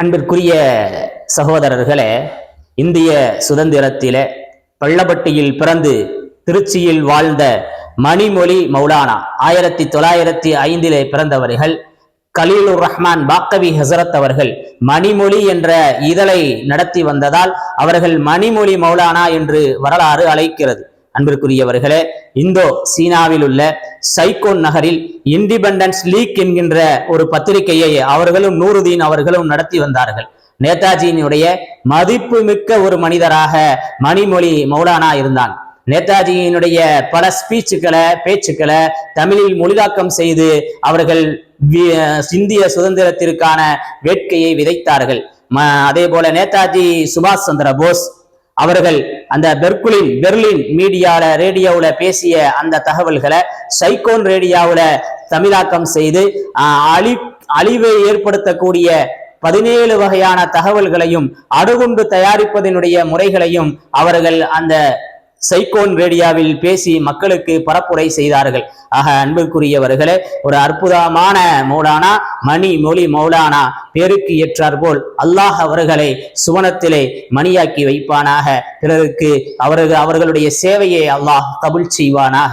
அன்பிற்குரிய சகோதரர்களே இந்திய சுதந்திரத்தில பள்ளப்பட்டியில் பிறந்து திருச்சியில் வாழ்ந்த மணிமொழி மௌலானா ஆயிரத்தி தொள்ளாயிரத்தி ஐந்திலே பிறந்தவர்கள் கலீலுர் ரஹ்மான் பாக்கவி ஹசரத் அவர்கள் மணிமொழி என்ற இதழை நடத்தி வந்ததால் அவர்கள் மணிமொழி மௌலானா என்று வரலாறு அழைக்கிறது. அன்பிற்குரியவர்களே இந்தோ சீனாவில் உள்ள சைகோன் நகரில் இண்டிபெண்டன்ஸ் லீக் என்கின்ற ஒரு பத்திரிகையை அவர்களும் நூறுதீன் அவர்களும் நடத்தி வந்தார்கள். நேதாஜியினுடைய மதிப்புமிக்க ஒரு மனிதராக மணிமொழி மௌலானா இருந்தான். நேதாஜியினுடைய பல ஸ்பீச்சுக்களை பேச்சுக்களை தமிழில் மொழிதாக்கம் செய்து அவர்கள் இந்திய சுதந்திரத்திற்கான வேட்கையை விதைத்தார்கள். அதே போல நேதாஜி சுபாஷ் சந்திர போஸ் அவர்கள் அந்த பெர்குலின் பெர்லின் மீடியால ரேடியோவுல பேசிய அந்த தகவல்களை சைக்கோன் ரேடியோவுல தமிழாக்கம் செய்து அழி அழிவை ஏற்படுத்தக்கூடிய பதினேழு வகையான தகவல்களையும் அடுகுண்டு தயாரிப்பதனுடைய முறைகளையும் அவர்கள் அந்த சைகோன் ரேடியோவில் பேசி மக்களுக்கு பரப்புரை செய்தார்கள். ஆக அன்புக்குரியவர்களே ஒரு அற்புதமான மௌலானா மணி மொழி மௌலானா பேருக்கு ஏற்றார் போல் அல்லாஹ் அவர்களை சுவனத்திலே மணியாக்கி வைப்பானாக. பிறருக்கு அவர்கள் அவர்களுடைய சேவையை அல்லாஹ் கபுல் செய்வானாக.